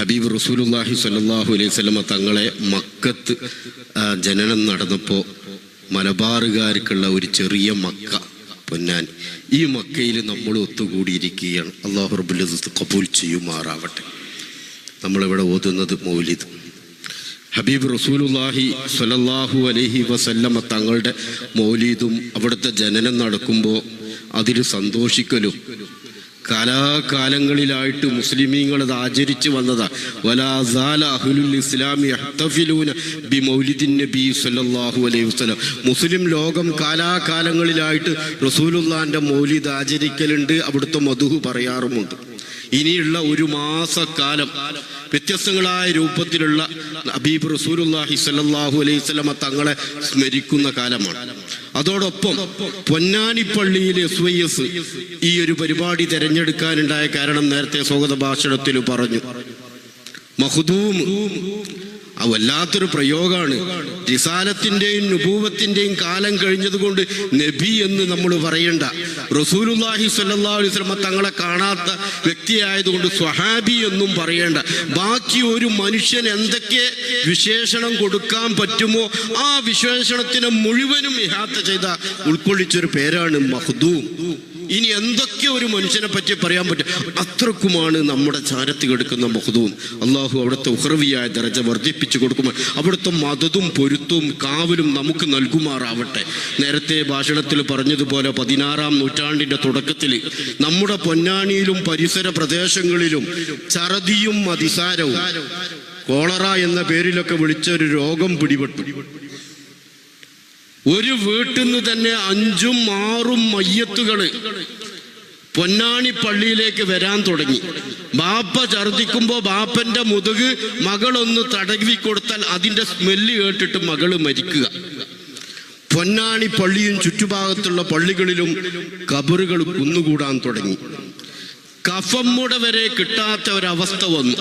ഹബീബ് റസൂലുല്ലാഹി സല്ലാഹു അലൈഹി സ്വലമ തങ്ങളെ മക്കത്ത് ജനനം നടന്നപ്പോൾ മലബാറുകാർക്കുള്ള ഒരു ചെറിയ മക്ക പൊന്നാൻ. ഈ മക്കയിൽ നമ്മൾ ഒത്തുകൂടിയിരിക്കുകയാണ്. അള്ളാഹു റബുല്ലത്ത് കബൂൽ ചെയ്യുമാറാവട്ടെ. നമ്മളിവിടെ ഓതുന്നത് മൗലിദ്. ഹബീബ് റസൂലുല്ലാഹി സലല്ലാഹു അലഹി വസല്ലമ തങ്ങളുടെ മൗലീദും അവിടുത്തെ ജനനം നടക്കുമ്പോൾ അതിൽ സന്തോഷിക്കലും കാലാകാലങ്ങളിലായിട്ട് മുസ്ലിമീങ്ങൾ അത് ആചരിച്ചു വന്നതാണ് മുസ്ലിം ലോകം കാലാകാലങ്ങളിലായിട്ട് റസൂലുള്ളാന്റെ മൗലിദ് ആചരിക്കലുണ്ട് അവിടുത്തെ മധുഹു പറയാറുമുണ്ട്. ഇനിയുള്ള ഒരു മാസക്കാലം വ്യത്യസ്തങ്ങളായ രൂപത്തിലുള്ള അബീബ് റസൂലുല്ലാഹി സ്വല്ലല്ലാഹു അലൈഹി വസല്ലമ തങ്ങളെ സ്മരിക്കുന്ന കാലമാണ്. അതോടൊപ്പം പൊന്നാനി എസ് വൈ എസ് ഈ ഒരു പരിപാടി തിരഞ്ഞെടുക്കാനുണ്ടായ കാരണം നേരത്തെ സ്വാഗത ഭാഷണത്തിൽ പറഞ്ഞു. മഹദൂം ആ വല്ലാത്തൊരു പ്രയോഗമാണ്. റിസാലത്തിന്റെയും നുപൂവത്തിന്റെയും കാലം കഴിഞ്ഞതുകൊണ്ട് നബി എന്ന് നമ്മൾ പറയണ്ട. റസൂലുല്ലാഹി അലൈഹി വസല്ലം തങ്ങളെ കാണാത്ത വ്യക്തിയായതുകൊണ്ട് സ്വഹാബി എന്നും പറയേണ്ട. ബാക്കി ഒരു മനുഷ്യൻ എന്തൊക്കെ വിശേഷണം കൊടുക്കാൻ പറ്റുമോ ആ വിശേഷണത്തിനെ മുഴുവനും ഇഹാത്ത ചെയ്ത ഉൾക്കൊള്ളിച്ചൊരു പേരാണ് മഹദൂം. ഇനി എന്തൊക്കെ ഒരു മനുഷ്യനെ പറ്റി പറയാൻ പറ്റും? അത്രക്കുമാണ് നമ്മുടെ ചാരത്തി കിടക്കുന്ന മഹദൂം. അള്ളാഹു അവിടുത്തെ ഉഹർവിയായ ദരജ വർദ്ധിപ്പിച്ചു കൊടുക്കുമ്പോൾ അവിടുത്തെ മതതും പൊരുത്തവും കാവലും നമുക്ക് നൽകുമാറാവട്ടെ. നേരത്തെ ഭാഷണത്തിൽ പറഞ്ഞതുപോലെ പതിനാറാം നൂറ്റാണ്ടിന്റെ തുടക്കത്തിൽ നമ്മുടെ പൊന്നാനിയിലും പരിസര പ്രദേശങ്ങളിലും ചറതിയും അതിസാരവും. കോളറ എന്ന പേരിലൊക്കെ വിളിച്ച ഒരു രോഗം പിടിപെട്ടു. ഒരു വീട്ടിൽ നിന്ന് തന്നെ അഞ്ചും ആറും മയ്യത്തുകൾ പൊന്നാണി പള്ളിയിലേക്ക് വരാൻ തുടങ്ങി. ബാപ്പ ഛർദിക്കുമ്പോ ബാപ്പന്റെ മുതുക് മകളൊന്ന് തടവി കൊടുത്താൽ അതിന്റെ സ്മെല്ല് കേട്ടിട്ട് മകൾ മരിക്കുക. പൊന്നാണി പള്ളിയും ചുറ്റുഭാഗത്തുള്ള പള്ളികളിലും കബറുകൾ കുന്നുകൂടാൻ തുടങ്ങി. കഫമ്മുട വരെ കിട്ടാത്ത ഒരവസ്ഥ വന്നു.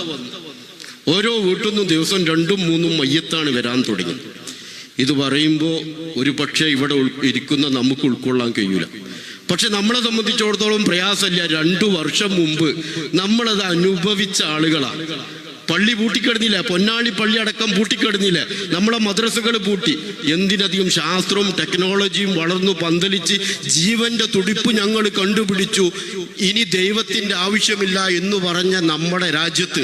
ഓരോ വീട്ടിൽ നിന്നും ദിവസം രണ്ടും മൂന്നും മയ്യത്താണ് വരാൻ തുടങ്ങി. ഇത് പറയുമ്പോൾ ഒരു പക്ഷേ ഇവിടെ ഇരിക്കുന്ന നമുക്ക് ഉൾക്കൊള്ളാൻ കഴിയൂല. പക്ഷെ നമ്മളെ സംബന്ധിച്ചിടത്തോളം പ്രയാസമില്ല. രണ്ടു വർഷം മുമ്പ് നമ്മളത് അനുഭവിച്ച ആളുകളാണ്. പള്ളി പൂട്ടിക്കിടന്നില്ല പൊന്നാളി പള്ളി അടക്കം പൂട്ടിക്കിടന്നില്ല നമ്മളെ മദ്രസകൾ പൂട്ടി. എന്തിനധികം ശാസ്ത്രവും ടെക്നോളജിയും വളർന്നു പന്തലിച്ച് ജീവന്റെ തുടിപ്പ് ഞങ്ങൾ കണ്ടുപിടിച്ചു. ഇനി ദൈവത്തിന്റെ ആവശ്യമില്ല എന്ന് പറഞ്ഞ നമ്മുടെ രാജ്യത്ത്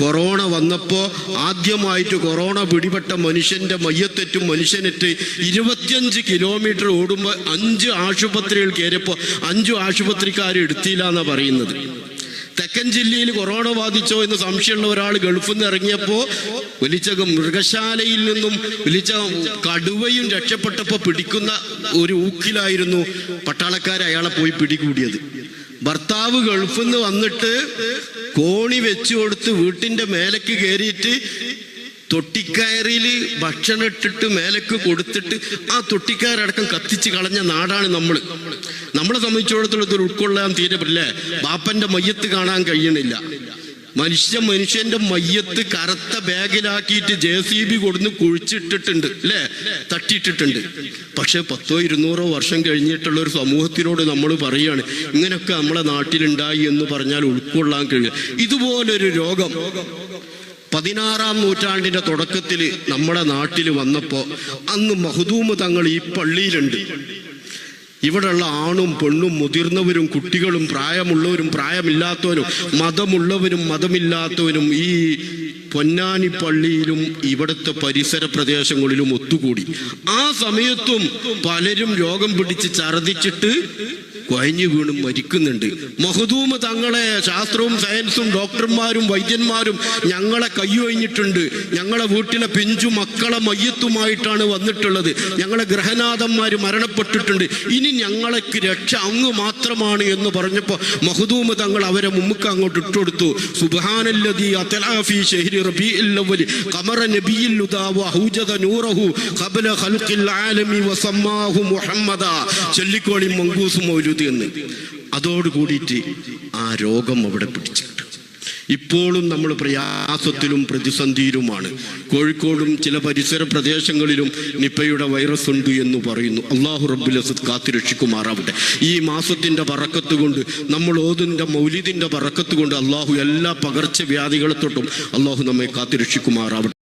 കൊറോണ വന്നപ്പോ ആദ്യമായിട്ട് കൊറോണ പിടിപെട്ട മനുഷ്യന്റെ മയ്യത്തെറ്റും മനുഷ്യനെറ്റ് ഇരുപത്തിയഞ്ച് കിലോമീറ്റർ ഓടുമ്പോൾ അഞ്ച് ആശുപത്രികൾ കയറിയപ്പോൾ അഞ്ചു ആശുപത്രിക്കാർ എടുത്തില്ല എന്നാ പറയുന്നത്. തെക്കൻ ജില്ലയിൽ കൊറോണ ബാധിച്ചോ എന്ന് സംശയമുള്ള ഒരാൾ ഗൾഫിൽ നിന്ന് ഇറങ്ങിയപ്പോ വലിച്ചകം മൃഗശാലയിൽ നിന്നും വലിച്ച കടുവയും രക്ഷപ്പെട്ടപ്പോ പിടിക്കുന്ന ഒരു ഊക്കിലായിരുന്നു പട്ടാളക്കാർ അയാളെ പോയി പിടികൂടിയത്. ഭർത്താവ് ഗൾഫിൽ നിന്ന് വന്നിട്ട് കോണി വെച്ചു കൊടുത്ത് വീട്ടിന്റെ മേലേക്ക് കയറിയിട്ട് തൊട്ടിക്കയറിൽ ഭക്ഷണം ഇട്ടിട്ട് മേലക്ക് കൊടുത്തിട്ട് ആ തൊട്ടിക്കയറടക്കം കത്തിച്ച് കളഞ്ഞ നാടാണ് നമ്മൾ നമ്മളെ സംബന്ധിച്ചിടത്തോളം ഉൾക്കൊള്ളാൻ തീരെ ബാപ്പന്റെ മയ്യത്ത് കാണാൻ കഴിയണില്ല. മനുഷ്യ മനുഷ്യന്റെ മയ്യത്ത് കറുത്ത ബാഗിലാക്കിയിട്ട് ജെ സി ബി കൊടുന്ന് കുഴിച്ചിട്ടിട്ടുണ്ട് അല്ലേ? തട്ടിയിട്ടിട്ടുണ്ട്. പക്ഷെ പത്തോ ഇരുന്നൂറോ വർഷം കഴിഞ്ഞിട്ടുള്ള ഒരു സമൂഹത്തിനോട് നമ്മൾ പറയാണ് ഇങ്ങനെയൊക്കെ നമ്മളെ നാട്ടിലുണ്ടായി എന്ന് പറഞ്ഞാൽ ഉൾക്കൊള്ളാൻ കഴിയും ഇതുപോലൊരു രോഗം. പതിനാറാം നൂറ്റാണ്ടിന്റെ തുടക്കത്തിൽ നമ്മുടെ നാട്ടിൽ വന്നപ്പോൾ അന്ന് മഹദൂമ് തങ്ങൾ ഈ പള്ളിയിലുണ്ട്. ഇവിടെയുള്ള ആണും പെണ്ണും മുതിർന്നവരും കുട്ടികളും പ്രായമുള്ളവരും പ്രായമില്ലാത്തവരും മതമുള്ളവരും മതമില്ലാത്തവരും ഈ പൊന്നാനി പള്ളിയിലും ഇവിടുത്തെ പരിസര പ്രദേശങ്ങളിലും ഒത്തുകൂടി. ആ സമയത്തും പലരും രോഗം പിടിച്ച് ഛർദിച്ചിട്ട് കുഴഞ്ഞു വീണും മരിക്കുന്നുണ്ട്. മഹദൂമ് തങ്ങളെ ശാസ്ത്രവും സയൻസും ഡോക്ടർമാരും വൈദ്യന്മാരും ഞങ്ങളെ കയ്യൊഴിഞ്ഞിട്ടുണ്ട് ഞങ്ങളെ വീട്ടിലെ പിഞ്ചു മക്കളെ മയ്യത്തുമായിട്ടാണ് വന്നിട്ടുള്ളത്. ഞങ്ങളെ ഗ്രഹനാഥന്മാർ മരണപ്പെട്ടിട്ടുണ്ട്. ഇനി ഞങ്ങൾക്ക് രക്ഷ അങ്ങ് മാത്രമാണ് എന്ന് പറഞ്ഞപ്പോൾ മഹദൂമ് തങ്ങൾ അവരെ മുമ്മുക്ക് അങ്ങോട്ട് ഇട്ടുകൊടുത്തു. സുബ്ഹാനല്ലദീ അത്ലഅ ഫീ റബി ഖമറ നബിയിൽ നൂറഹു ഖബ്ല ഖൽഖിൽ ആലമി വസമ്മാഹു മുഹമ്മദ. ചൊല്ലിക്കോളി മങ്കൂസ് മൗലൂദ് എന്ന്. അതോട് കൂടിയിട്ട് ആ രോഗം അവിടെ പിടിച്ചു ഇപ്പോഴും നമ്മൾ പ്രയാസത്തിലും പ്രതിസന്ധിയിലുമാണ്. കോഴിക്കോടും ചില പരിസര പ്രദേശങ്ങളിലും നിപ്പയുടെ വൈറസ് ഉണ്ട് എന്ന് പറയുന്നു. അള്ളാഹു റബ്ബുലസത്ത് കാത്തുരക്ഷിക്കുമാറാവട്ടെ ഈ മാസത്തിന്റെ പറക്കത്ത് കൊണ്ട് നമ്മൾ ഓതിന്റെ മൗലിദിന്റെ പറക്കത്ത് കൊണ്ട് അള്ളാഹു എല്ലാ പകർച്ചവ്യാധികളെ തൊട്ടും അള്ളാഹു നമ്മെ കാത്തുരക്ഷിക്കുമാറാവട്ടെ